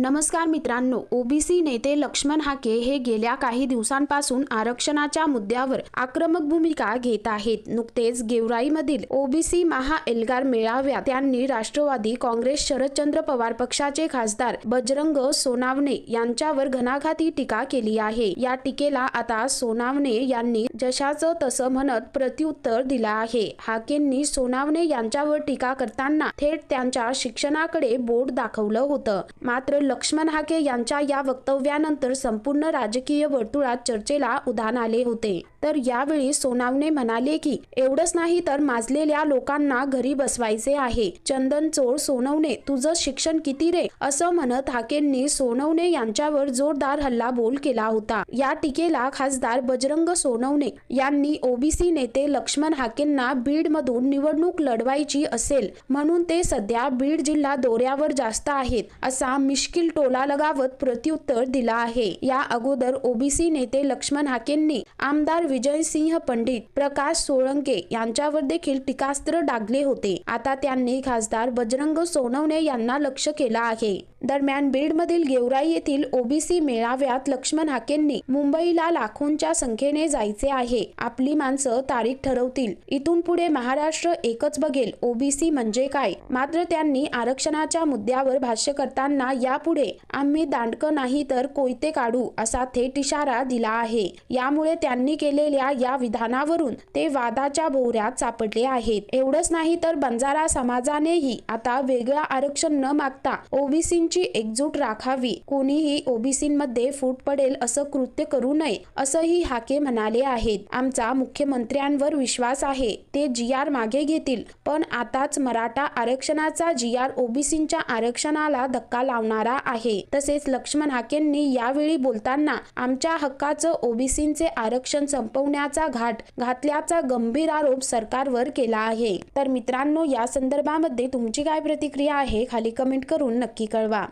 नमस्कार मित्रांनो ओबीसी नेते लक्ष्मण हाके हे गेल्या काही दिवसांपासून आरक्षणाच्या मुद्द्यावर आक्रमक भूमिका घेत आहेत. नुकतेच गेवराईमधील ओबीसी महा एल्गार मेळाव्यात त्यांनी राष्ट्रवादी काँग्रेस शरदचंद्र पवार पक्षाचे खासदार बजरंग सोनावणे यांच्यावर घणाघाती टीका केली आहे. या टीकेला आता सोनावणे यांनी जशाचं तसं म्हणत प्रत्युत्तर दिलं आहे. हाकेंनी सोनावणे यांच्यावर टीका करताना थेट त्यांच्या शिक्षणाकडे बोट दाखवलं होतं. मात्र लक्ष्मण हाके यांच्या या वक्तव्यानंतर संपूर्ण राजकीय वर्तुळात चर्चेला उधाण आले होते. तर यावेळी सोनावणे म्हणाले की एवढंच नाही तर माजलेल्या लोकांना घरी बसवायचे आहे. चंदन चोर सोनवणे तुझं शिक्षण किती रे? असं म्हणत हाकेंनी सोनवणे यांच्यावर जोरदार हल्लाबोल केला होता. या टीकेला खासदार बजरंग सोनवणे यांनी ओबीसी नेते लक्ष्मण हाकेंना बीड मधून निवडणूक लढवायची असेल म्हणून ते सध्या बीड जिल्हा दौऱ्यावर जास्त आहेत असा मिश्किल टोला लगावत प्रत्युत्तर दिला आहे. या अगोदर ओबीसी नेते लक्ष्मण हाकेंनी आमदार विजयसिंह पंडित प्रकाश सोळंके यांच्यावर देखील टीकास्त्र डागले होते. आता त्यांनी खासदार बजरंग सोनवणे यांना लक्ष केलं आहे. दरम्यान बीडमधील गेवराई येथील ओबीसी मेळाव्यात लक्ष्मण हाकेंनी मुंबईला लाखोंच्या संख्येने जायचे आहे. आपली माणसं तारीख ठरवतील. इथून पुढे महाराष्ट्र एकच बघेल. ओबीसी म्हणजे काय? मात्र त्यांनी आरक्षणाच्या मुद्द्यावर भाष्य करताना यापुढे आम्ही दांडकं नाही तर कोयते काढू असा थेट इशारा दिला आहे. यामुळे त्यांनी केलेल्या या विधानावरून ते वादाच्या भोवऱ्यात सापडले आहेत. एवढंच नाही तर बंजारा समाजानेही आता वेगळं आरक्षण न मागता ओबीसींची एकजूट राखावी. कोणीही ओबीसींमध्ये फूट पडेल असं कृत्य करू नये असंही हाके म्हणाले आहेत. आमचा मुख्यमंत्र्यांवर विश्वास आहे. ते जी आर मागे घेतील. पण आताच मराठा आरक्षणाचा जी आर ओबीसींच्या आरक्षणाला धक्का लावणारा आहे. तसेच लक्ष्मण हाकेंनी यावेळी बोलताना आमच्या हक्काचं ओबीसींचे आरक्षण संपवण्याचा घाट घातल्याचा गंभीर आरोप सरकारवर केला आहे. तर मित्रांनो या संदर्भामध्ये तुमची काय प्रतिक्रिया आहे खाली कमेंट करून नक्की कळवा.